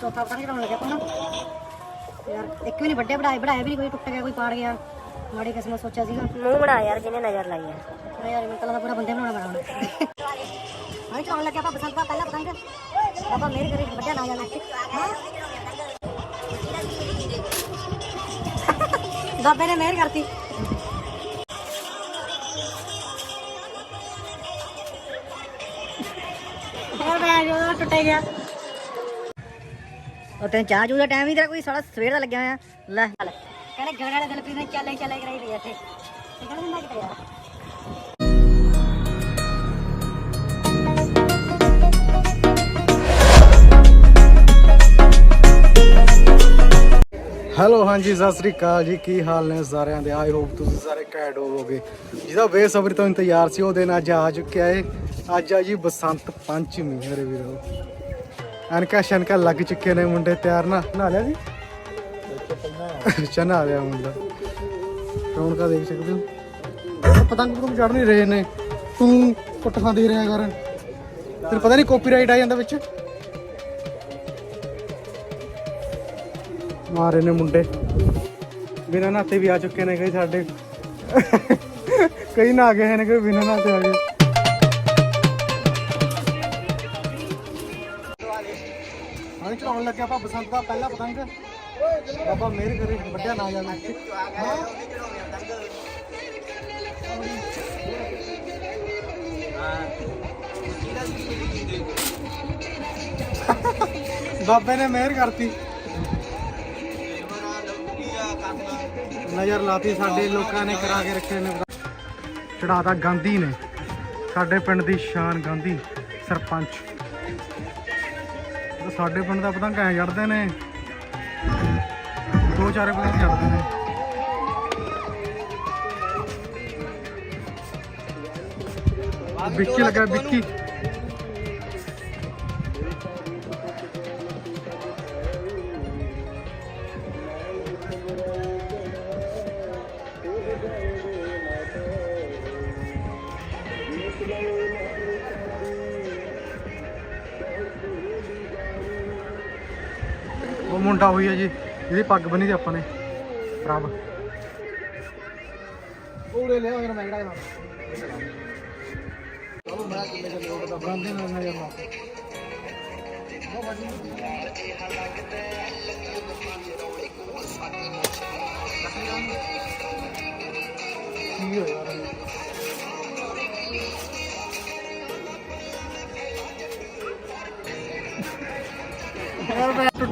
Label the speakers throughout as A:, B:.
A: ਚੌਥਾ ਪਤੰਗ ਚੜਾਉਣ ਲੱਗਿਆ ਆਪਾਂ ਨਾ ਯਾਰ ਇੱਕ ਵੀ ਨਹੀਂ ਵੱਡੇ ਵਧਾਏ ਵਧਾਏ ਵੀ ਨਹੀਂ ਕੋਈ ਟੁੱਟ ਗਿਆ ਕੋਈ ਪਾੜ ਗਿਆ। ਮਾੜੀ ਕਿਸਮਤ ਸੋਚਿਆ ਸੀਗਾ।
B: ਮੂੰਹ ਬਣਾ ਯਾਰ ਜਿਹਨੇ ਨਜ਼ਰ ਲਾਈ ਹੈ
A: ਯਾਰ ਮੈਨੂੰ ਤਾਂ ਲੱਗਦਾ ਪੂਰਾ ਬੰਦੇ ਬਣਾਉਣਾ ਪੈਣਾ ਹੁਣ। ਹਾਂ ਚੜਾਉਣ ਲੱਗਿਆ ਆਪਾਂ ਬਸੰਤ ਪਹਿਲਾ ਪਤੰਗ ਬਾਬਾ ਮੇਰੇ ਘਰੇ ਵੱਡਿਆ ਨਾ ਜਾਣਾ ਹਾਂ। ਬਾਬੇ ਨੇ ਮਿਹਰ ਕਰਤੀ। ਹੋਰ ਮੈਂ ਜੋ ਟੁੱਟੇ ਗਿਆ। ਉਹ ਤੈਨੂੰ ਚਾਹ ਚੂ ਦਾ ਟਾਈਮ ਹੀ ਤੇਰਾ ਕੋਈ ਸਾਲਾ ਸਵੇਰ ਦਾ ਲੱਗਿਆ ਹੋਇਆ। ਲੈ। ਕਹਿੰਦੇ ਗੜ ਵਾਲੇ ਦਿਲ ਪੀਣੇ ਚੱਲੇ ਚੱਲੇ ਕਰਾਈ ਦੀ ਇੱਥੇ। ਤੇ ਕਹਿੰਦੇ ਕਿਤੇ ਯਾਰ?
C: ਹੈਲੋ ਹਾਂਜੀ, ਸਤਿ ਸ੍ਰੀ ਅਕਾਲ ਜੀ। ਕੀ ਹਾਲ ਨੇ ਸਾਰਿਆਂ ਦੇ? ਆਈ ਹੋਪ ਤੁਸੀਂ ਸਾਰੇ ਘੈਂਟ ਹੋਵੋਗੇ। ਜਿਹਦਾ ਬੇਸਬਰੀ ਤੋਂ ਇੰਤਜ਼ਾਰ ਸੀ, ਉਹ ਦਿਨ ਅੱਜ ਆ ਚੁੱਕਿਆ ਏ। ਅੱਜ ਆ ਜੀ ਬਸੰਤ ਪੰਚਮੀ ਮੇਰੇ ਵੀਰੋ। ਅਨਕਾ ਸ਼ਨਕਾ ਲੱਗ ਚੁੱਕੇ ਨੇ ਮੁੰਡੇ ਤਿਆਰ ਨਾ, ਨਹਾ ਲਿਆ ਜੀ? ਅੱਛਾ, ਨਹਾ ਲਿਆ ਮੁੰਡਾ। ਰੌਣਕਾਂ ਦੇਖ ਸਕਦੇ ਹੋ। ਪਤੰਗ ਪਤੰਗ ਚੜ ਨਹੀਂ ਰਹੇ ਨੇ। ਤੂੰ ਪੁੱਠਾ ਦੇ ਰਿਹਾ ਕਰ। ਤੈਨੂੰ ਪਤਾ ਨਹੀਂ ਕਾਪੀਰਾਈਟ ਆ ਜਾਂਦਾ ਵਿੱਚ। ਮਾਰੇ ਨੇ ਮੁੰਡੇ। ਬਿਨਾਂ ਨਾਤੇ ਵੀ ਆ ਚੁੱਕੇ ਨੇ ਕਈ ਸਾਡੇ। ਕਈ ਨਾ ਗਏ ਨੇ ਕਿ ਬਿਨਾਂ ਨਾਤੇ ਆ ਗਏ। ਹਾਂ ਚਲਾਉਣ ਲੱਗਿਆ ਆਪਾਂ, ਬਸੰਤ ਦਾ ਪਹਿਲਾ ਪਤੰਗ। ਬਾਬਾ ਮੇਰ ਕਰੇ, ਵੱਡਿਆ ਨਾ ਜਾਣਾ ਬਾਬੇ ਨੇ ਮਿਹਰ ਕਰਤੀ। ਨਜ਼ਰ ਲਾਤੀ ਸਾਡੇ, ਲੋਕਾਂ ਨੇ ਕਰਾ ਕੇ ਰੱਖੇ ਨੇ। ਚੜਾਤਾ ਗਾਂਧੀ ਨੇ। ਸਾਡੇ ਪਿੰਡ ਦੀ ਸ਼ਾਨ ਗਾਂਧੀ, ਸਰਪੰਚ। ਸਾਡੇ ਪਿੰਡ ਦਾ ਪਤੰਗ ਐ ਚੜਦੇ ਨੇ। ਦੋ ਚਾਰੇ ਪਤੰਗ ਚੜਦੇ ਨੇ। ਵਿੱਕੀ ਲੱਗਾ ਵਿੱਕੀ। ਉਹ ਮੁੰਡਾ ਹੋਈ ਹੈ ਜੀ, ਜਿਹਦੀ ਪੱਗ ਬੰਨੀ ਤੇ ਆਪਾਂ ਨੇ। ਪ੍ਰਭ ਉਹਲੇ ਲਿਆ ਅਗਰ ਮੈਂ ਕਿਹੜਾ ਚਲੋ ਮੈਂ ਕਿੰਨੇ ਜਣੇ ਉਹ ਤਾਂ ਬੰਦੇ ਨਾਲ ਨਜ਼ਰ ਲਾ ਕੀ ਹੋਇਆ?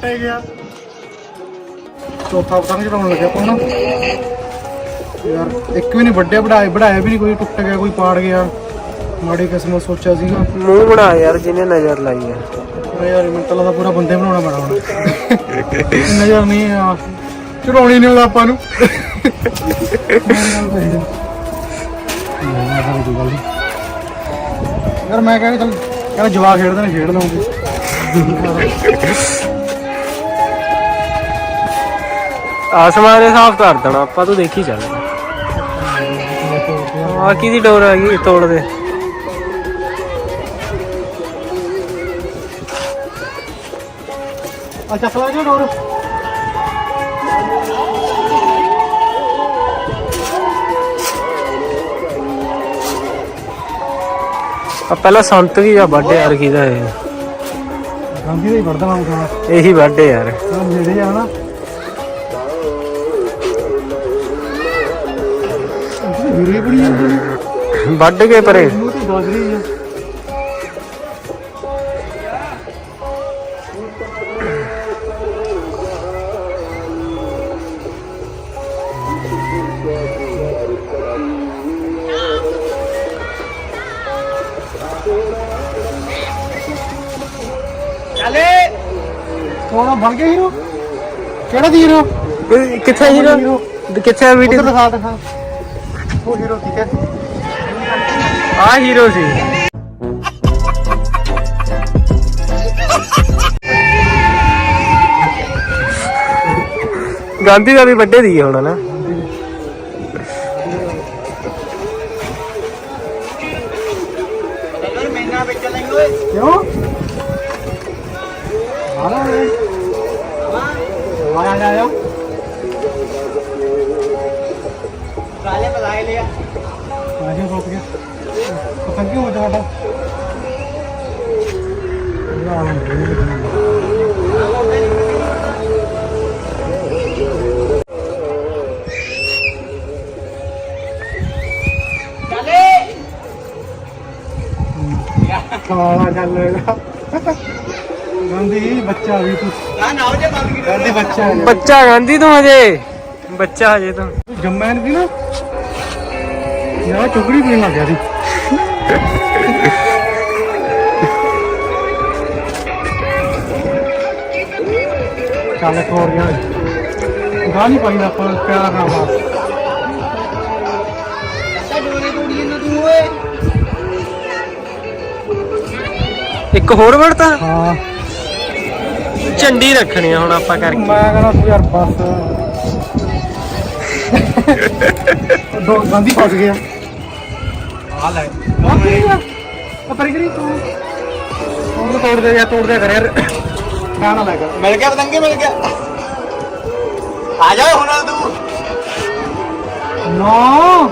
C: ਗਿਆ। ਚੌਥਾ ਪਤੰਗ ਚੜਾਉਣ ਲੱਗਿਆ ਆਪਾਂ ਨਾ ਯਾਰ ਇੱਕ ਵੀ ਨਹੀਂ ਵੱਡੇ ਵਧਾਏ ਵਧਾਇਆ ਵੀ ਨਹੀਂ ਕੋਈ ਟੁੱਟ ਗਿਆ ਕੋਈ ਪਾੜ ਗਿਆ। ਮਾੜੀ ਕਿਸਮਤ ਸੋਚਿਆ ਸੀਗਾ।
B: ਮੂੰਹ ਬਣਾ ਯਾਰ ਜਿਹਨੇ ਨਜ਼ਰ ਲਾਈ ਹੈ
C: ਅਰੇ ਯਾਰ ਮੈਨੂੰ ਤਾਂ ਲੱਗਦਾ ਪੂਰਾ ਬੰਦੇ ਬਣਾਉਣਾ ਪੈਣਾ ਹੁਣ। ਨਜ਼ਰ ਨਹੀਂ ਆ। ਚੜਾਉਣੀ ਨਹੀਂ ਆਉਂਦਾ ਆਪਾਂ ਨੂੰ। ਯਾਰ ਮੈਂ ਕਹਿੰਦਾ ਚੱਲ ਕਹਿੰਦਾ ਜਵਾ ਖੇਡਦੇ ਨੇ ਖੇਡ ਲਵਾਂਗੇ
B: ਆਸਮਾਨ ਦੇ ਸਾਫ਼ ਕਰ ਦੇਣਾ ਆਪਾਂ ਤੂੰ ਦੇਖੀ ਚੱਲ ਆ ਕਿਹਦੀ ਡੋਰ ਆ ਗਈ ਤੋੜ ਦੇ।
C: ਆ ਚੱਕ ਲਾ ਜੀ ਡੋਰ।
B: ਆ ਪਹਿਲਾਂ ਸੰਤ ਵੀ ਆ ਵੱਡੇ ਯਾਰ ਕਿਹਦਾ ਇਹ?
C: ਗਾਂਧੀ ਦਾ ਹੀ ਵਰਦਾ ਨਾਮ ਖਾਣਾ
B: ਇਹੀ ਵੱਡੇ ਯਾਰ।
C: ਨੇੜੇ ਆ ਨਾ। ਵੀਰੇ ਬੜੀ ਜਾਂਦੀ ਨੇ
B: ਵੱਢ ਕੇ ਪਰੇ।
C: ਮੂੰਹ ਤੇ ਦਸ ਰਹੀ ਆ।
B: ਚੱਲੇ
C: ਸੋਨਾ ਬਣ ਗਿਆ ਹੀਰੋ? ਕਿਹੜਾ ਦੀ ਹੀਰੋ
B: ਕਿੱਥੇ ਹੀਰੋ? ਕਿੱਥੇ ਵੀਡੀਓ?
C: ਦਿਖਾ ਦਿਖਾ। ਉਹ ਹੀਰੋ ਠੀਕ
B: ਆ ਹੀਰੋ ਸੀ। ਗਾਂਧੀ ਦਾ ਵੀ ਵੱਡੇ ਦੀ ਹੁਣ ਨਾ ਕਾਲਾ
C: ਚੱਲੇਗਾ ਗਾਂਧੀ ਬੱਚਾ ਵੀ ਤੂੰ।
B: ਨਾ ਨਾ ਜੇ ਬੰਦ ਕੀ
C: ਗਾਂਧੀ ਬੱਚਾ ਹੈ।
B: ਬੱਚਾ ਗਾਂਧੀ ਤੂੰ ਹਜੇ। ਬੱਚਾ ਹਜੇ ਤੂੰ।
C: ਤੂੰ ਜੰਮਿਆ ਨਹੀਂ ਨਾ। ਯਾਰ ਚੁਗੜੀ ਪੀਣ ਲੱਗ ਗਿਆ ਸੀ। ਚੱਲ ਕੋਰ ਯਾਰ। ਗਾਹ ਨਹੀਂ ਪਾਈ ਆਪਾਂ ਪਿਆਰ ਨਾਲ ਬਾਤ
B: ਇੱਕ ਹੋਰ ਵੜਤਾ
C: ਹਾਂ।
B: ਝੰਡੀ ਰੱਖਣੀ ਆ ਹੁਣ ਆਪਾਂ ਕਰਕੇ।
C: ਮੈਂ ਕਹਿੰਦਾ ਤੂੰ ਯਾਰ ਬਸ। ਦੋ ਗਾਂਧੀ ਫਸ ਗਿਆ ਆ। ਲੈ। ਆ? ਪਰ ਕਰੀ ਤੂੰ। ਉਹਨੂੰ ਤੋੜ ਦੇ ਜਾਂ ਤੋੜ ਦੇ ਕਰ ਯਾਰ। ਕਾ ਨਾ ਲੱਗ
B: ਮਿਲ ਗਿਆ ਪਤੰਗੇ ਮਿਲ ਗਿਆ। ਆ ਜਾ ਹੁਣ ਤੂੰ।
C: ਨੋ।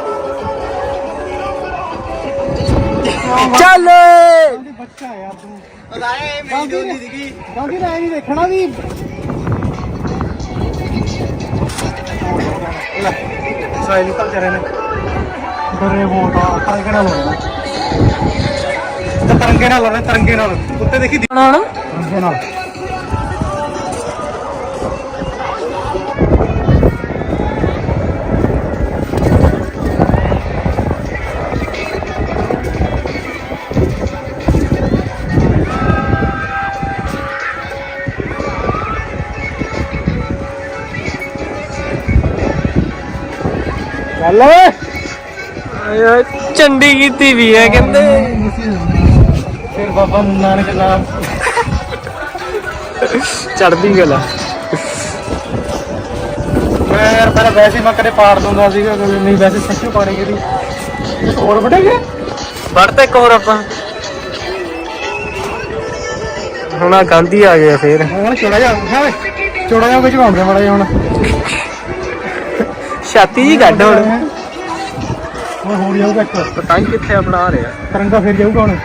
B: ਚੱਲ
C: ਬੱਚਾ ਯਾਰ ਤੂੰ।
B: ਬਤਾਏ
C: ਮੇਰੀ ਦੋਸਤੀ
B: ਸੀਗੀ।
C: ਗਾਂਧੀ ਦਾ ਇਹ ਨਹੀਂ ਦੇਖਣਾ ਵੀ ਲੈ ਸਾਈਲ ਨਿਕਲ ਚਰੇ ਨੇ। ਬਰੇ ਬੋਟਾ ਤਰੰਗੇ ਨਾਲ ਹੋਣਾ। ਤਰੰਗੇ ਨਾਲ ਹੋਣਾ ਤਰੰਗੇ ਨਾਲ। ਉੱਤੇ ਦੇਖੀ ਦੀ-
B: ਹੁਣ
C: ਤਰੰਗੇ ਨਾਲ। ਚੱਲ
B: ਝੰਡੀ ਕੀਤੀ ਵੀ ਹੈ ਕਹਿੰਦੇ।
C: ਫਿਰ ਬਾਬਾ ਨਾਨਕ ਨਾਮ
B: ਚੜਦੀ ਗੱਲ।
C: ਮੈਂ ਯਾਰ ਪਹਿਲਾਂ ਵੈਸੇ ਮੈਂ ਕਦੇ ਪਾੜ ਦਿੰਦਾ ਸੀਗਾ ਕਦੇ ਨਹੀਂ ਵੈਸੇ ਸੱਚੀ ਪਾੜੇ ਗਈ ਹੋਰ
B: ਵੜ ਤੇ ਇੱਕ ਹੋਰ ਆਪਾਂ। ਹੁਣ ਆ ਗਾਂਧੀ ਆ ਗਿਆ ਫੇਰ।
C: ਹੁਣ ਚੋੜਾ ਜਾ ਹੈ ਚੋੜਾ ਜਾ ਵਿੱਚ ਘਾਉਂਦੇ ਮਾੜਾ ਜਿਹਾ ਹੁਣ।
B: ਛਾਤੀ ਜੀ ਕੱਢ ਹੁਣ।
C: ਹੁਣ ਹੋਰ ਜਾਊਗਾ ਇੱਕ।
B: ਪਤੰਗ ਕਿੱਥੇ ਬਣਾ ਰਿਹਾ
C: ਤਰੰਗਾ ਫਿਰ ਜਾਊਗਾ ਹੁਣ।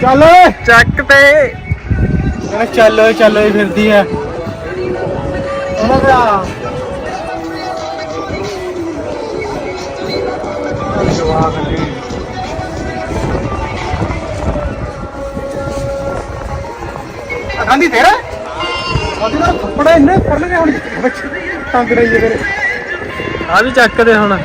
C: ਚੱਲ ਓਏ।
B: ਚੱਕ ਤੇ।
C: ਕਹਿੰਦਾ ਚੱਲ ਓਏ ਚੱਲ ਓਏ ਫਿਰਦੀ ਐ ਉਹਨਾਂ ਦਾ। ਗਾਂਧੀ ਤੇਰਾ? ਉਹਦੇ ਕੱਪੜੇ ਇੰਨੇ ਪੜਨ ਗਏ ਹੁਣ। ਤੰਗ ਰਹੀ ਹੈ
B: ਆ ਵੀ ਚੱਕ ਦੇ ਹੁਣ।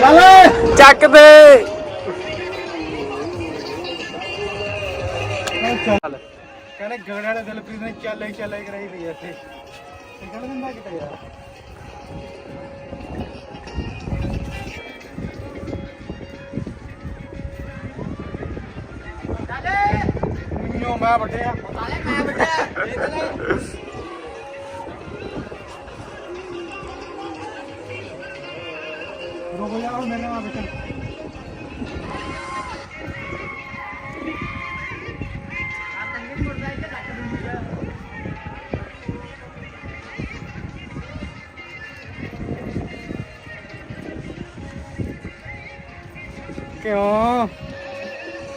C: ਚੱਲ ਓਏ
B: ਚੱਕ ਦੇ।
C: ਚੱਲ ਕਹਿੰਦੇ ਗਗਨ ਵਾਲੇ ਦਿਲਪ੍ਰੀਤ ਨੇ ਚੱਲ ਚੱਲ ਕਰਾਈ ਪਈ ਇੱਥੇ। ਇਹ ਕਹਿੰਦਾ ਦਿੰਦਾ ਕਿਤੇ ਯਾਰ ਚੱਲੇ ਮੈਂ ਵੱਡਿਆ ਮੈਂ ਵੱਡਿਆ ਰੁਕ ਜਾ ਹੁਣ ਮੇਰੇ ਨਾਲ ਬੈਠ। ਕਿਉਂ?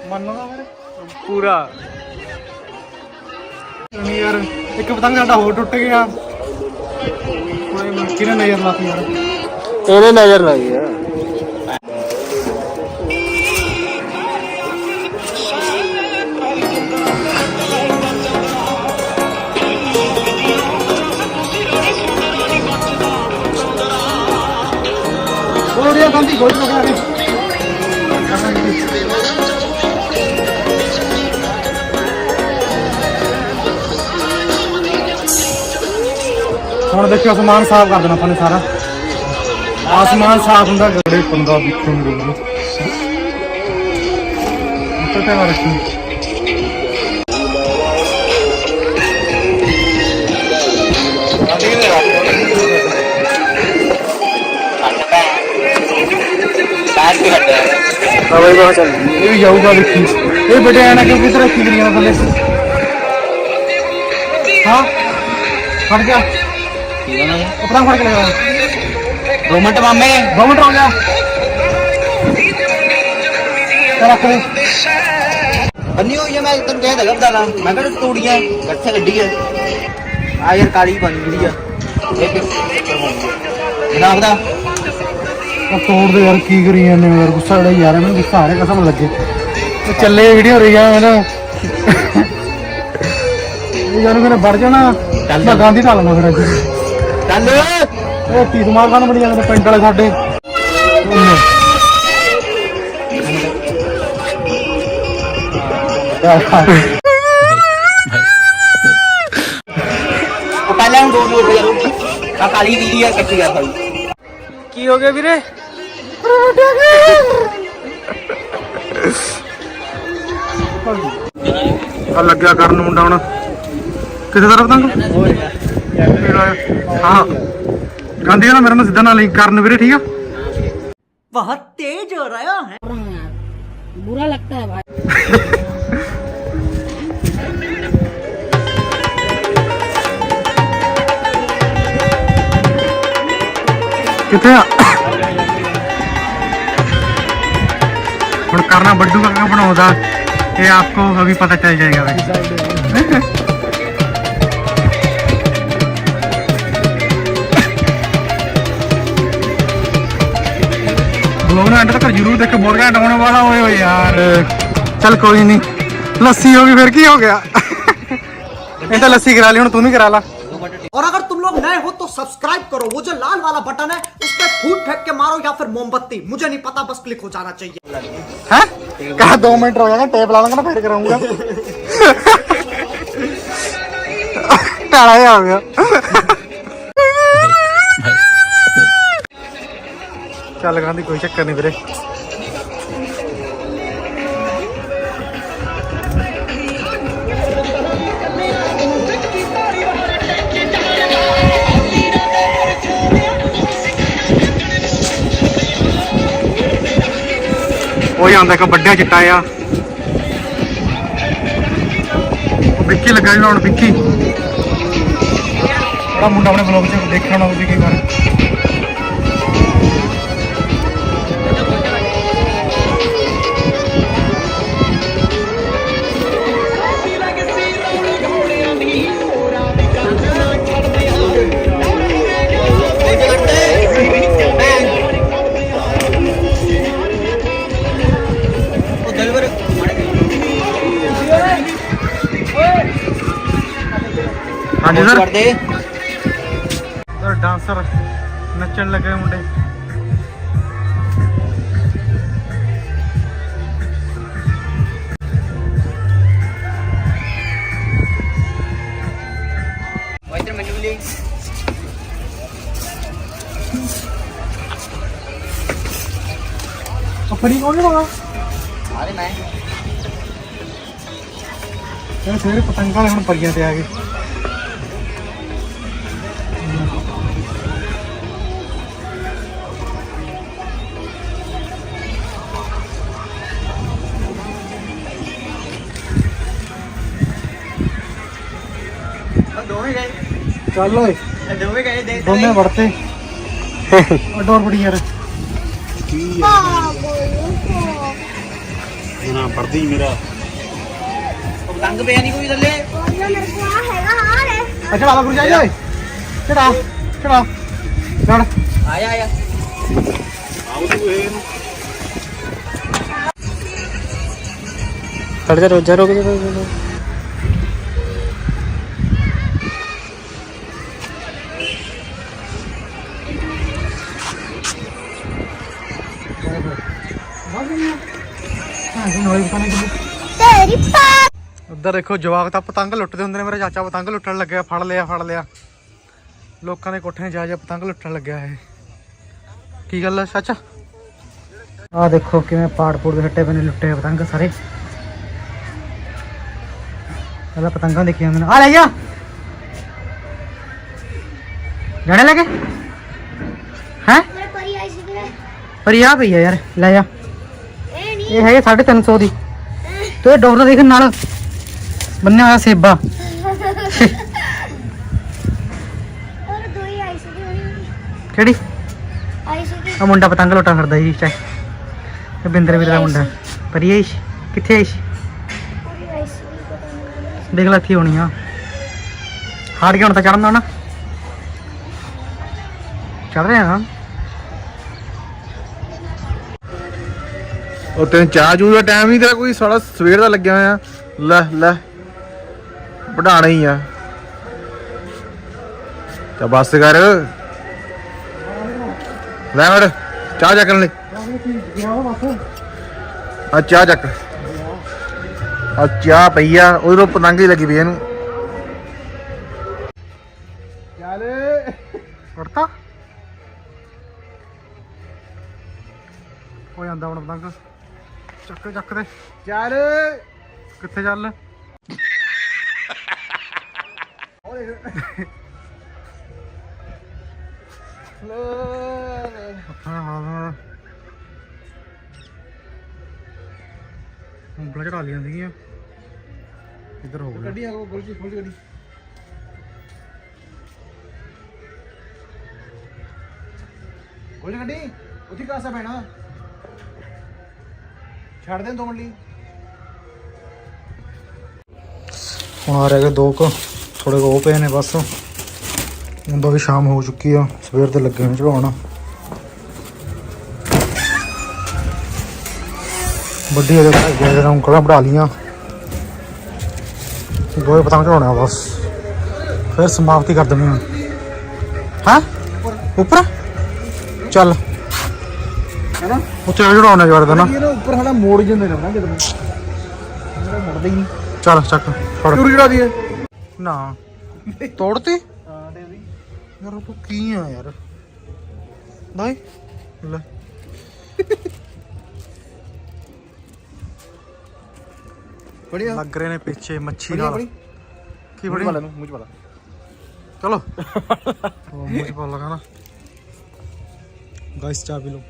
C: ਮੰਨਦਾ ਮੇਰੇ
B: ਪੂਰਾ।
C: ਨਹੀਂ ਯਾਰ ਇੱਕ ਪਤੰਗ ਸਾਡਾ ਹੋਰ ਟੁੱਟ ਗਿਆ। ਕੋਈ ਕਿਹਨੇ ਨਜ਼ਰ ਲਾਤੀ ਯਾਰ?
B: ਇਹਨੇ ਨਜ਼ਰ ਲੱਗੀ ਆ।
C: ਗੋੜੀ ਪਕੜਾ ਕੇ। ਹੁਣ ਦੇਖਿਓ ਅਸਮਾਨ ਸਾਫ਼ ਕਰ ਦੇਣਾ ਆਪਾਂ ਨੇ ਸਾਰਾ। ਆਸਮਾਨ ਸਾਫ਼ ਹੁੰਦਾ ਗੜੇ ਪੰਦਾ ਵਿੱਚੋਂ ਗੁਰੂ ਉੱਤੇ ਤੇ ਰੱਖੀ।
B: ਹਵਾਈ ਬਹੁਤ ਚੱਲ।
C: ਇਹ ਵੀ ਜਾਊਗਾ ਵਿੱਕੀ ਇਹ ਬਟੇ ਆਣਾ ਕਿ ਹਾਂ? ਫੜ ਗਿਆ ਫੜ ਕੇ ਲਗਾ
D: ਦੋ ਮਿੰਟ ਮਾਮੇ।
C: ਦੋ ਮਿੰਟ ਹੋ ਗਿਆ। ਤੇ ਰੱਖ ਦੇ
D: ਬੰਨੀ ਹੋਈ ਹੈ ਮੈਂ ਤੈਨੂੰ ਕਹਿ ਦਗਾ ਬਦਾਲਾ ਮੈਂ ਕਿਹਾ ਤੂੜੀਆਂ ਇਕੱਠੇ ਗੱਡੀ ਹੈ ਆ ਯਾਰ ਕਾਲੀ ਬਣ ਗਈ ਆ। ਜਨਾਬ ਦਾ
C: ਉਹ ਤੋੜ ਦੇ ਯਾਰ ਕੀ ਕਰੀ ਜਾਂਦੇ ਹੋ ਯਾਰ? ਗੁੱਸਾ ਜਿਹੜਾ ਯਾਰ ਮੈਨੂੰ ਗੁੱਸਾ ਆ ਰਿਹਾ ਕਸਮ ਲੱਗੇ। ਤੇ ਚੱਲੇ ਵੀਡੀਓ ਰਹੀ ਆ ਨਾ ਇਹ ਯਾਰ ਮੇਰੇ ਵੜ ਜਾਣਾ। ਮੈਂ ਗਾਂਧੀ ਢਾਲਣਾ ਫਿਰ ਅੱਜ।
D: ਚੱਲ।
C: ਇਹ ਤੀਸ ਮਾਰ ਕਾਨ ਬਣੀ ਜਾਂਦੇ ਪਿੰਡ ਵਾਲੇ ਸਾਡੇ।
D: ਉਹ ਪਹਿਲਾਂ ਦੋ ਦੋ ਰੁਪਏ ਆ ਕਾਲੀ ਦੀਦੀ ਆ ਕੱਚੀ ਕਰ ਸਾਈ
B: ਕੀ ਹੋ ਗਿਆ ਵੀਰੇ?
C: ਆ ਲੱਗਿਆ ਕਰਨ ਮੁੰਡਾ ਹੁਣ। ਕਿੱਥੇ ਤਰਫ ਤੰਗ ਹਾਂ ਗਾਂਧੀ ਨਾ ਮੇਰੇ ਨਾਲ ਸਿੱਧਾ ਨਾਲ ਲਿੰਕ ਕਰਨ ਵੀਰੇ ਠੀਕ ਆ
A: बुरा लगता है भाई
C: ਕਿੱਥੇ ਆ ਹੁਣ ਕਰਨਾ ਬੱਡੂ ਕਾਕਾ ਬਣਾਉਂਦਾ ਇਹ ਆਪਕੋ ਅਭੀ ਪਤਾ ਚੱਲ ਜਾਏਗਾ भाई ब्लॉग ना तक ज़रूर देखो बहुत घंटा होने वाला हो यार चल कोई नहीं लस्सी होगी फिर की हो गया इतना लस्सी करा ली हूँ तू भी करा ला
E: और अगर तुम लोग नए हो तो सब्सक्राइब करो। वो जो लाल वाला बटन है उस पर फूट फेंक के मारो या फिर मोमबत्ती। मुझे नहीं पता बस क्लिक हो जाना चाहिए।
C: है? कहा दो मिनट हो जाएगा टेप लाऊँगा ना फिर कराऊँगा। टाड़ा हो गया। ਚੱਲ ਗਿਆ ਦੀ ਕੋਈ ਚੱਕਰ ਨਹੀਂ ਵੀਰੇ। ਉਹ ਜਾਂਦਾ ਇੱਕ ਵੱਡਾ ਚਿੱਟਾ ਆ ਵਿੱਕੀ ਲੱਗਾ ਜੀ ਹੁਣ, ਵਿੱਕੀ। ਬੜਾ ਮੁੰਡਾ ਆਪਣੇ ਬਲੌਗ 'ਚ ਦੇਖਣਾ ਹੋਣਾ ਕੀ ਕਰ ਹਾਂਜੀ ਸਰ
D: ਕਰਦੇ
C: ਸਰ ਡਾਂਸਰ ਨੱਚਣ ਲੱਗੇ ਮੁੰਡੇ।
D: ਇੱਧਰ ਮੈਨੂੰ ਲਈ
C: ਆਪਣੀ ਕੌਣ
D: ਆਰੇ ਮੈਂ।
C: ਇਹ ਸਵੇਰੇ ਪਤੰਗਾਂ ਹੁਣ ਪਰੀਆਂ ਤੇ ਆ ਗਏ। ਚੱਲ ਓਏ।
D: ਇਹ ਦੋਵੇਂ ਗਏ ਦੇਖ
C: ਦੋਨੇ ਵੜਤੇ ਡੋਰ ਬੜੀ ਯਾਰ
D: ਉਹ ਤੰਗ ਪਿਆ ਨਹੀਂ ਕੋਈ ਥੱਲੇ।
C: ਅੱਛਾ ਬਾਬਾ ਗੁਰੂ ਜਾਈ ਓਏ। ਚੜਾ ਚੜਾ। ਚੜ।
D: ਆਇਆ ਆਇਆ
B: ਖੜ ਜਾ ਰੋਜਾ ਰੁਕ ਜਾ
C: ਉੱਧਰ ਦੇਖੋ ਜਵਾਕ ਤਾਂ ਪਤੰਗ ਲੁੱਟਦੇ ਹੁੰਦੇ ਨੇ ਮੇਰਾ ਚਾਚਾ ਪਤੰਗ ਲੁੱਟਣ ਲੱਗਿਆ ਫੜ ਲਿਆ ਫੜ ਲਿਆ ਲੋਕਾਂ ਦੇ ਕੋਠਿਆਂ 'ਚ ਜਾ ਜਾ ਪਤੰਗ ਲੁੱਟਣ ਲੱਗਿਆ ਇਹ ਕੀ ਗੱਲ ਹੈ ਚਾਚਾ ਆ ਦੇਖੋ ਕਿਵੇਂ ਪਾੜ ਪੂੜ ਦੇ ਹੱਟੇ ਪਏ ਨੇ ਲੁੱਟੇ ਹੋਏ ਪਤੰਗ ਸਾਰੇ ਪਹਿਲਾਂ ਪਤੰਗਾਂ ਦੇਖੀਆਂ ਮੈਨੂੰ ਆ ਲੈ ਜਾ ਜਾਣੇ ਲੱਗੇ ਹੈ ਪਰ ਆ ਪਈ ਆ ਯਾਰ ਲੈ ਜਾ ਇਹ ਹੈਗੇ 350 ਦੀ। ਤੇ ਡੋਰ ਡੋਰ ਦੇਖਣ ਨਾਲ। ਬੰਨਿਆ ਹੋਇਆ ਸੇਬਾ।
F: ਔਰ ਦੋ ਹੀ ਆਈ ਸੀ
C: ਕਿਹੜੀ?
F: ਆਈ ਸੀ
C: ਆ ਮੁੰਡਾ ਪਤੰਗ ਲੋਟਾ ਫੜਦਾ ਜੀ ਚਾਹ। ਤੇ ਬਿੰਦਰ ਵੀ ਤੇਰਾ ਮੁੰਡਾ।
F: ਪਰ ਇਹ ਕਿੱਥੇ ਆਈ ਸੀ?
C: ਦੇਖ ਲੈ ਕੀ ਹੋਣੀ ਆ। ਹਾਰ ਗਿਆ ਹੁਣ ਤਾਂ ਚੜਨਾ ਨਾ। ਚੜ ਰਿਹਾ ਆ
G: ਉਹ ਤੈਨੂੰ ਚਾਹ ਜੂ ਦਾ ਟਾਈਮ ਨਹੀਂ ਤੇਰਾ ਕੋਈ ਸਾਲਾ ਸਵੇਰ ਦਾ ਲੱਗਿਆ ਹੋਇਆ। ਲੈ ਲੈ। ਵਢਾਣਾ ਹੀ ਆ। ਤਾਂ ਬੱਸ ਕਰ। ਲੈ ਮੜ ਚਾਹ ਚੱਕਣ ਲਈ ਆ ਚਾਹ ਚੱਕ। ਆ ਚਾਹ ਪਈ ਆ ਉਧਰੋਂ ਪਤੰਗ ਹੀ ਲੱਗੀ ਪਈ ਇਹਨੂੰ। ਚੱਲ।
C: ਕਰਤਾ? ਹੋ ਜਾਂਦਾ ਹੁਣ ਪਤੰਗ। ਚੱਕ ਚੱਕ ਦੇ।
G: ਚੱਲ।
C: ਕਿੱਥੇ ਚੱਲ? ਹਾਂ ਹਾਂ ਹਾਂ। ਉਂਗਲਾਂ ਚੜਾ ਲੀਆਂ ਸੀਗੀਆਂ। ਇੱਧਰ ਹੋ ਗਿਆ
G: ਗੱਡੀ ਆ ਗੋਲ ਜੀ ਖੋਲ ਗੱਡੀ। ਖੋਲ ਗੱਡੀ? ਉੱਥੇ ਕਾਸਾ ਪੈਣਾ। ਛੱਡ ਦੇ ਦੋ ਮਿੰਟ ਲਈ।
C: ਹੁਣ ਆ ਰਹਿ ਗਏ ਦੋ ਕੁ ਥੋੜੇ ਕੁ ਉਹ ਪਏ ਨੇ ਬਸ। ਹੁਣ ਤਾਂ ਵੀ ਸ਼ਾਮ ਹੋ ਚੁੱਕੀ ਆ ਸਵੇਰ ਦੇ ਲੱਗੇ ਨੇ ਚੜਾਉਣ ਵੱਡੀ ਇਹਦੇ ਭਾਈ ਗਏ ਨੇ ਉਂਗਲਾਂ ਵੜਾ ਲੀਆਂ ਦੋਏ ਪਤੰਗ ਚੜਾਉਣਾ ਬਸ। ਫਿਰ ਸਮਾਪਤੀ ਕਰ ਦੇਣੀ ਹਾਂ। ਉੱਪਰ? ਚੱਲ। ਉੱਤੇ ਚੜਾਉਣਾ ਜਵਾਰ ਦਾ ਨਾ।
G: ਇਹ ਨਾ ਉੱਪਰ ਸਾਡਾ ਮੋੜ ਜਾਂਦੇ ਨੇ ਨਾ ਕਿਤੇ ਮੇਰਾ ਮੁੜਦਾ ਹੀ ਨਹੀਂ।
C: ਚੱਲ ਚੱਕ ਫੜ।
G: ਚੂਰੀ ਚੜਾ ਦਈਏ।
C: ਨਾ। ਤੋੜਤੀ?
G: ਹਾਂ ਦੇ ਦੀ
C: ਯਾਰ ਤੂੰ ਕੀ ਆ ਯਾਰ? ਨਹੀਂ ਲੈ।
G: ਬੜੀਆ।
C: ਲੱਗ ਰਹੇ ਨੇ ਪਿੱਛੇ ਮੱਛੀ ਨਾਲ।
G: ਬੜੀ।
C: ਕੀ ਫੜੀ
G: ਵਾਲਾ ਨੂੰ ਮੂੰਹ ਚ ਵਾਲਾ
C: ਚਲੋ। ਮੂੰਹ ਚ ਪਾ ਲਗਾ ਨਾ। ਗਾਇਸ ਚਾਹ ਪੀ ਲਓ।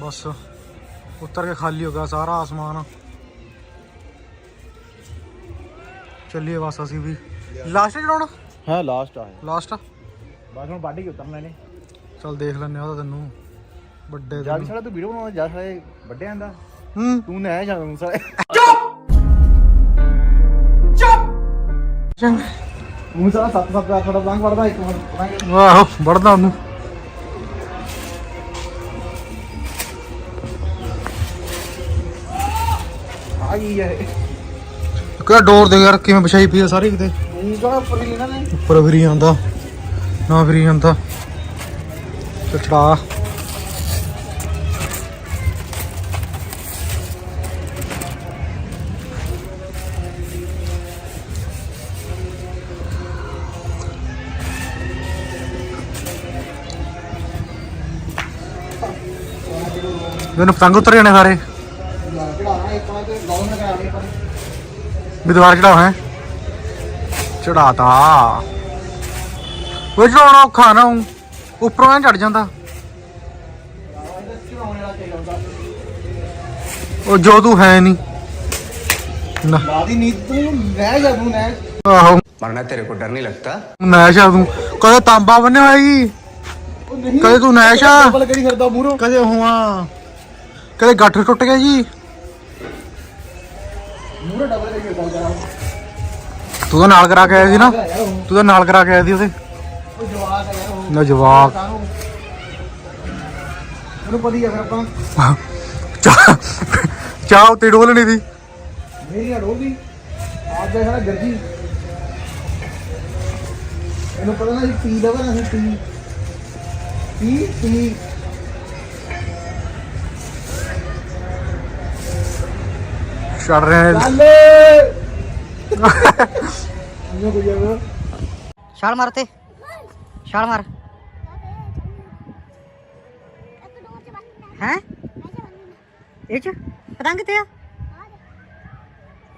C: ਬਸ ਉੱਤਰ ਕੇ ਖਾਲੀ ਹੋ ਗਿਆ ਸਾਰਾ ਆਸਮਾਨ। ਚੱਲੀਏ ਬਸ ਅਸੀਂ ਵੀ। ਲਾਸਟ ਚੜਾਉਣਾ
G: ਹਾਂ ਲਾਸਟ ਆ
C: ਲਾਸਟ
G: ਬਸ ਹੁਣ ਬਾਡੀ ਉਤਰਨਾ ਨੇ
C: ਚੱਲ ਦੇਖ ਲੈਨੇ ਆ ਉਹਦਾ ਤੈਨੂੰ। ਵੱਡੇ
G: ਜਾ ਵੀ ਸਾਲਾ ਤੂੰ ਵੀਡੀਓ ਬਣਾਉਣਾ ਜਾ ਸਾਲੇ ਵੱਡੇ ਆਂਦਾ
C: ਹੂੰ।
G: ਤੂੰ ਨਾ ਜਾ ਹੁਣ ਸਾਲੇ।
C: ਚੰਗਾ।
G: ਮੂੰਹ ਸਾਲਾ ਸੱਤ ਸੱਤ ਦਾ ਥੋੜਾ ਬਲੰਗ ਵੜਦਾ ਇੱਕ ਮਿੰਟ।
C: ਆਹੋ ਵੜਦਾ ਉਹਨੂੰ।
G: ਆ ਗਈ ਹੈ
C: ਕਿਹੜਾ ਡੋਰ ਦੇ ਯਾਰ ਕਿਵੇਂ ਵਿਛਾਈ ਪਈ ਆ ਸਾਰੀ ਕਿਤੇ?
G: ਇਹ ਕਿਹੜਾ ਉੱਪਰ ਹੀ ਇਹਨਾਂ ਨੇ?
C: ਉੱਪਰ ਫਿਰੀ ਜਾਂਦਾ ਨਾ ਫਿਰੀ ਜਾਂਦਾ। ਚੱਲ ਚੜਾ ਇਹਨੂੰ ਪਤੰਗ ਉਤਰ ਜਾਣੇ ਸਾਰੇ
G: ਚੜਾਣਾ ਇੱਕ ਵਾਰ ਤੇ ਗੌਨ ਲਗਾ ਦੇ ਪਰ
C: ਵੀ ਦੁਬਾਰਾ ਚੜਾਉਣਾ ਹੈ? ਚੜਾਤਾ ਉਹ ਚੜਾਉਣਾ ਔਖਾ ਨਾ ਉੱਪਰੋਂ ਐ ਚੜ ਜਾਂਦਾ। ਉਹ ਜੋ ਤੂੰ ਹੈ ਨਹੀਂ ਨਾ।
G: ਲਾਦੀ ਨੀਂਦ ਤੂੰ ਮੈਂ ਜਾਦੂ ਨਾ
C: ਆਹੋ।
H: ਮਰਨਾ ਤੇਰੇ ਕੋ ਡਰ ਨਹੀਂ ਲੱਗਦਾ?
C: ਨੈਸ਼ ਆ ਤੂੰ। ਕਦੇ ਤਾਂਬਾ ਬੰਨੇ ਹੋਇਆ ਕਦੇ ਤੂੰ ਨੈਸ਼
G: ਆ
C: ਕਦੇ ਹੁਆ ਕਦੇ ਗੱਠ ਟੁੱਟ ਗਿਆ ਜੀ?
G: ਮੂਰੋਂ ਡਬਲ ਕਰੀ ਫਿਰਦਾ ਜਰਾ
C: ਤੂੰ ਤਾਂ ਨਾਲ ਕਰਾ ਕੇ ਆਇਆ ਸੀ ਨਾ? ਤੂੰ ਤਾਂ ਨਾਲ ਕਰਾ ਕੇ ਆਇਆ ਸੀ ਉਹਦੇ?
G: ਉਹ ਜਵਾਕ ਹੈ ਯਾਰ ਉਹ।
C: ਨਾ
G: ਉਹਨੂੰ ਪਤੀ ਆ ਫਿਰ ਆਪਾਂ।
C: ਚਾਹ ਉੱਤੇ ਡੋਲਣੀ ਦੀ
G: ਮੇਰੀ ਅੜੋ ਵੀ ਆਪ ਦਾ ਸਾਰਾ ਗਰਜੀ। ਇਹਨੂੰ ਪਤਾ ਨਾ ਪੀ ਲਵਾ ਨਾ ਪੀ। ਪੀ ਪੀ। ਕੋਈ ਯਾਰ
A: ਛਾਲ ਮਾਰ ਤੇ ਛਾਲ ਮਾਰ। ਹੈ? ਇਹ ਚ ਪਤੰਗ ਤੇ ਆ?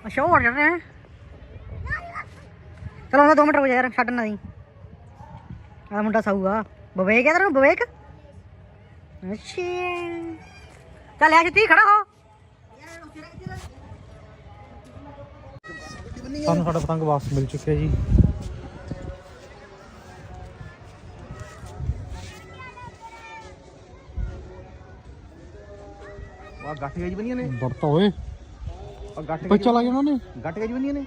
A: ਅੱਛਾ ਉਹ ਚੜ ਰਿਹਾ ਚਲੋ ਉਹਨਾਂ 2 ਮਿੰਟ ਰੁਕ ਜਾ ਯਾਰ ਛੱਡ ਨਾ ਦੀ। ਆ ਮੁੰਡਾ ਸਾਊ ਆ ਬਵੇਕ ਹੈ ਤੇਰਾ ਬਵੇਕ ਅੱਛਾ। ਚੱਲ ਆ ਜੀ ਖੜਾ ਹੋ।
C: ਸਾਨੂੰ ਸਾਡਾ ਪਤੰਗ ਵਾਪਸ ਮਿਲ ਚੁੱਕਿਆ ਜੀ।
G: ਆ ਗੱਠੀਆਂ ਜੀ ਬਣੀਆਂ ਨੇ।
C: ਵਰਤਾ ਓਏ।
G: ਆ ਗੱਠ
C: ਬੱਚਾ ਲੱਗ ਉਹਨਾਂ। ਨੇ
G: ਗੱਠੀਆਂ ਜੀ ਬਣੀਆਂ ਨੇ।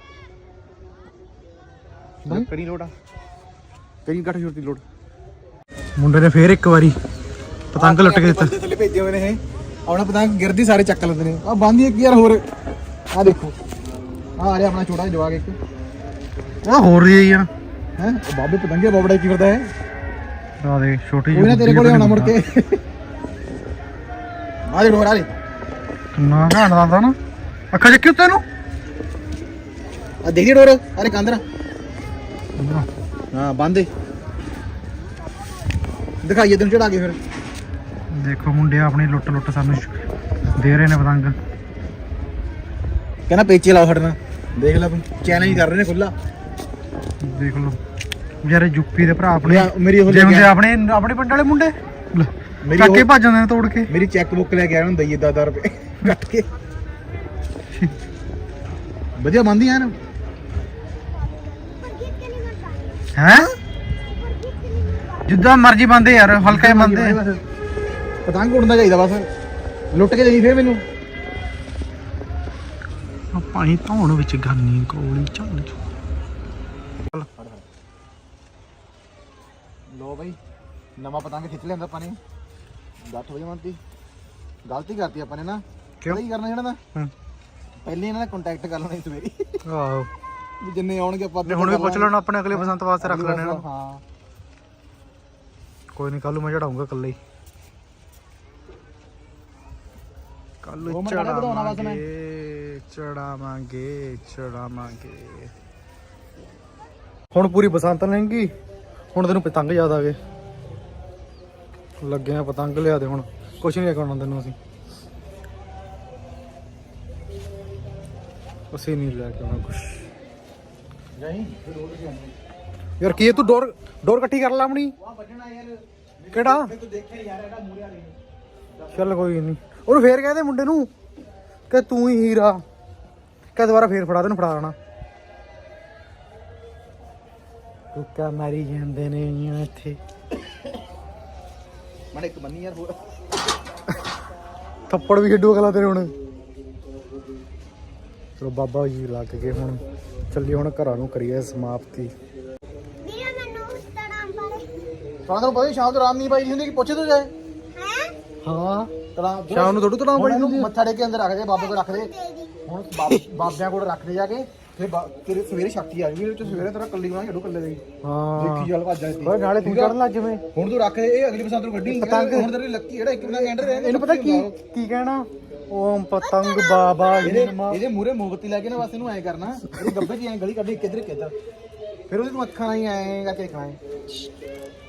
G: ਕਰੀ ਲੋੜ ਆ। ਕਰੀ ਗੱਠ ਛੋਟੀ ਲੋੜ
C: ਮੁੰਡੇ ਨੇ ਫੇਰ ਇੱਕ ਵਾਰੀ ਪਤੰਗ ਲੁੱਟ ਕੇ ਦਿੱਤਾ।
G: ਥੱਲੇ ਭੇਜੇ ਹੋਏ ਨੇ ਇਹ। ਆਪਣਾ ਪਤੰਗ ਗਿਰਦੀ ਸਾਰੇ ਚੱਕ ਲੈਂਦੇ ਨੇ। ਆ ਬੰਦੀ ਇੱਕ ਯਾਰ ਹੋਰ। ਆ ਦੇਖੋ। ਆ ਆ ਰਿਹਾ ਆਪਣਾ ਛੋਟਾ ਜਿਹਾ ਜਵਾਗ ਇੱਕ।
C: ਆ ਹੋਰ ਰਹੀ ਹੈ
G: ਹੈ? ਉਹ ਬਾਬੇ ਪਤੰਗੇ ਬਾਬੜਾ ਕੀ ਫਿਰਦਾ ਹੈ
C: ਆ ਦੇ ਛੋਟੀ
G: ਕੋਈ ਨਾ ਤੇਰੇ ਕੋਲੇ ਆਉਣਾ ਮੁੜ ਕੇ। ਆ। ਦੇ ਡੋਰ ਆ ਦੇ।
C: ਨਾ ਘਾਣ ਦਾ ਨਾ। ਅੱਖਾਂ ਚੱਕੀ ਉੱਤੇ ਨੂੰ
G: ਆ ਦੇਖੀ ਡੋਰ ਅਰੇ ਕਾਂਦਰਾ ਹਾਂ ਬੰਦ ਦਿਖਾਈਏ ਤੈਨੂੰ ਚੜਾ ਕੇ ਫਿਰ।
C: ਦੇਖੋ ਮੁੰਡੇ ਆਪਣੀ ਲੁੱਟ ਲੁੱਟ ਸਾਨੂੰ ਦੇ ਰਹੇ ਨੇ ਪਤੰਗ।
G: ਕਹਿੰਦਾ ਪੇਚੇ ਲਾਓ ਨਾਲ। ਦੇਖ ਲੈ ਚੈਲੰਜ ਕਰ ਰਹੇ ਨੇ ਖੁੱਲਾ
C: ਦੇਖ ਲਓ। ਯਾਰ ਯੂਪੀ ਦੇ ਭਰਾ ਆਪਣੇ।
G: ਮੇਰਾ- ਉਹ
C: ਜੇ
G: ਲੈ
C: ਹੁੰਦੇ
G: ਗਿਆ।
C: ਆਪਣੇ ਆਪਣੇ ਪਿੰਡ ਵਾਲੇ ਮੁੰਡੇ?
G: ਮੇਰੀ
C: ਚੱਕ ਕੇ
G: ਉਹ-
C: ਭੱਜ ਜਾਂਦੇ ਨੇ ਤੋੜ ਕੇ।
G: ਮੇਰੀ ਚੈੱਕ ਬੁੱਕ ਲੈ ਕੇ ਆਇਆ ਹੁੰਦਾ ਜੀ 10 ਰੁਪਏ। ਕੱਟ ਕੇ। ਵਧੀਆ ਬੰਦੀ ਆ ਨਾ।
C: ਹੈ? ਜਿੱਦਾਂ ਮਰਜ਼ੀ ਬੰਦੇ ਯਾਰ ਹਲਕਾ ਹੀ ਬੰਦੇ
G: ਪਤੰਗ ਉੜਨਾ ਚਾਹੀਦਾ ਬਸ। ਲੁੱਟ ਕੇ ਦੇਣੀ ਫੇਰ ਮੈਨੂੰ।
C: ਪਾਣੀ ਧੌਣ ਵਿੱਚ ਗਾਨੀ ਕੋਲੀ ਚੱਲ
G: ਲੋ ਬਾਈ ਨਵਾਂ ਪਤੰਗ ਖਿੱਚ ਲਿਆਂਦਾ ਨੇ। 10 ਵਜੇ ਮੰਤੀ। ਗਲਤੀ ਕਰਤੀ ਆਪਾਂ ਨੇ ਨਾ।
C: ਕਿਉਂ?
G: ਕੀ ਕਰਨਾ ਜਿਹੜਾ ਨਾ
C: ਹੂੰ।
G: ਪਹਿਲੇ ਇਹਨਾਂ ਨਾਲ ਕੰਟੈਕਟ ਕਰ ਲੈਣਾ ਸਵੇਰੇ
C: ਆਹੋ।
G: ਵੀ ਜਿੰਨੇ ਆਉਣਗੇ ਆਪਾਂ
C: ਹੁਣ ਵੀ ਪੁੱਛ ਲੈਣਾ ਆਪਣੇ ਅਗਲੇ ਬਸੰਤ ਵਾਸਤੇ ਰੱਖ ਲੈਣੇ ਨਾ।
G: ਹਾਂ।
C: ਕੋਈ ਨਹੀਂ ਕੱਲ ਨੂੰ ਮੈਂ ਚੜਾਉਂਗਾ ਇਕੱਲੇ ਹੀ। ਕੱਲ
G: ਦੋ
C: ਨੂੰ
G: ਮਿੰਟ
C: ਚੜਾਵਾਂਗੇ ਚੜਾਵਾਂਗੇ। ਹੁਣ ਪੂਰੀ ਬਸੰਤ ਲੰਘੀ ਹੁਣ ਤੈਨੂੰ ਪਤੰਗ ਯਾਦ ਆ ਗਏ। ਲੱਗੇ ਆ ਪਤੰਗ ਲਿਆ ਦੇ ਹੁਣ ਕੁਛ ਨਹੀਂ ਕਰਨਾ ਤੈਨੂੰ ਅਸੀਂ। ਅਸੀਂ ਨਹੀਂ ਲੈ ਕੇ ਆਉਣਾ ਕੁਛ।
G: ਜਾਈ
C: ਯਾਰ ਕੀ ਤੂੰ ਡੋਰ ਡੋਰ ਇਕੱਠੀ ਕਰ ਲੈ ਆਪਣੀ। ਕਿਹੜਾ?
G: ਤੂੰ ਦੇਖਿਆ ਯਾਰ ਇਹਦਾ ਮੂਰੇ ਵਾਲੀ
C: ਚੱਲ ਕੋਈ ਨਹੀਂ। ਉਹਨੂੰ ਫੇਰ ਕਹਦੇ ਮੁੰਡੇ ਨੂੰ। ਕਿ ਤੂੰ ਹੀ ਹੀਰਾ। ਕਿ ਦੁਬਾਰਾ ਫੇਰ ਫੜਾ ਤੈਨੂੰ ਫੜਾ ਦੇਣਾ। ਕੁੱਕਾ ਮਾਰੀ ਜਾਂਦੇ ਨੇ ਇੱਥੇ।
G: ਮਨ ਇੱਕ ਬੰਨੀ ਯਾਰ ਹੋਰ।
C: ਥੱਪੜ ਵੀ ਖੇਡੂ ਅਗਲਾ ਤੇਰੇ ਹੁਣ। ਚਲੋ ਬਾਬਾ ਜੀ ਲੱਗ ਗਏ ਹੁਣ। ਚੱਲੀ ਹੁਣ ਘਰਾਂ ਨੂੰ ਕਰੀਏ ਸਮਾਪਤੀ।
F: ਵੀਰੇ ਮੈਨੂੰ ਬਾਰੇ
G: ਪਤਾ ਸ਼ਾਮ ਤੋਂ ਆਰਾਮ ਨਹੀਂ ਪਾਈ ਦੀ ਹੁੰਦੀ ਕਿ ਪੁੱਛੇ ਤੂੰ ਜਾਏ
F: ਹੈ?
C: ਹਾਂ। ਸ਼ਾਮ ਨੂੰ ਥੋੜ੍ਹੀ ਤੜਾਮ ਪਾਈ ਆ।
G: ਮੱਥਾ ਟੇਕ ਕੇ ਅੰਦਰ ਰੱਖ ਦੇ ਬਾਬੇ ਕੋਲ ਰੱਖ ਦੇ। ਹੁਣ ਬਾਬ- ਬਾਬਿਆਂ ਕੋਲ ਰੱਖ ਦੇ ਜਾ ਕੇ ਫਿਰ ਬਾ- ਤੇਰੇ ਸਵੇਰੇ ਸ਼ਕਤੀ ਆ ਜੂਗੀ ਵਿੱਚ ਸਵੇਰੇ ਤੇਰਾ ਕੱਲੀ ਬਣਾ ਛੱਡੂ ਕੱਲੇ ਦੇ।
C: ਹਾਂ।
G: ਦੇਖੀ ਚੱਲ ਭੱਜ ਜਾ ਇੱਥੇ।
C: ਓਏ ਨਾਲੇ ਤੂੰ ਚੜਨ ਲੱਗ ਜਿਵੇਂ।
G: ਹੁਣ ਤੂੰ ਰੱਖ ਇਹ ਅਗਲੀ ਬਸੰਤ ਨੂੰ ਗੱਡੀ
C: ਪਤੰਗ-
G: ਹੁਣ ਤੇਰੀ ਲੱਕੀ ਜਿਹੜਾ ਇੱਕ ਪਤੰਗ ਐਂਡਰ ਰਹਿੰਦਾ
C: ਇਹਨੂੰ ਪਤਾ ਕੀ ਕੀ ਕਹਿਣਾ? ਓਮ ਪਤੰਗ ਬਾਬਾ
G: ਇਹਦੇ ਇਹਦੇ ਮੂਰੇ ਮੋਮਬੱਤੀ ਲੈ ਕੇ ਨਾ ਬਸ ਇਹਨੂੰ ਐ ਕਰਨਾ ਇਹਦੇ ਗੱਬੇ 'ਚ ਐ ਗਲੀ ਕੱਢੀ ਕਿੱਧਰ ਕਿੱਧਰ ਫਿਰ ਉਹਦੀ ਤੂੰ ਅੱਖਾਂ ਨਾਲ ਹੀ ਐ ਕਰਕੇ ਖਾਏ।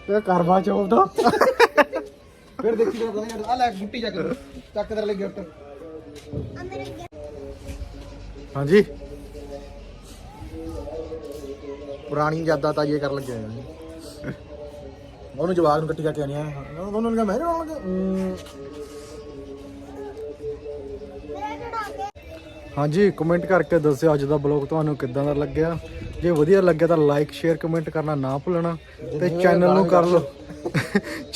C: ਤੇ ਕਰਵਾ ਚੌਥ ਦਾ।
G: ਫਿਰ ਦੇਖੀ ਤੇਰਾ ਪਤਾ ਆ ਲੈ ਬੁੱਟੀ ਚੱਕ ਚੱਕ ਤੇਰੇ ਲਈ ਗਿਫਟ।
C: ਹਾਂਜੀ।
G: ਪੁਰਾਣੀ ਯਾਦਾਂ ਤਾਜ਼ੀਆਂ ਕਰਨ ਲੱਗੇ ਆ ਉਹਨੂੰ ਜਵਾਬ ਨੂੰ ਕੱਟੀ ਕਰਕੇ ਆਣੀ ਆ ਉਹਨੂੰ ਲਗਾ ਮੈਂ
F: ਕੇ
C: ਹਾਂਜੀ ਕਮੈਂਟ ਕਰਕੇ ਦੱਸਿਓ ਅੱਜ ਦਾ ਬਲੌਗ ਤੁਹਾਨੂੰ ਕਿੱਦਾਂ ਦਾ ਲੱਗਿਆ। ਜੇ ਵਧੀਆ ਲੱਗਿਆ ਤਾਂ ਲਾਈਕ ਸ਼ੇਅਰ ਕਮੈਂਟ ਕਰਨਾ ਨਾ ਭੁੱਲਣਾ। ਤੇ ਚੈਨਲ ਨੂੰ ਕਰ ਲਓ।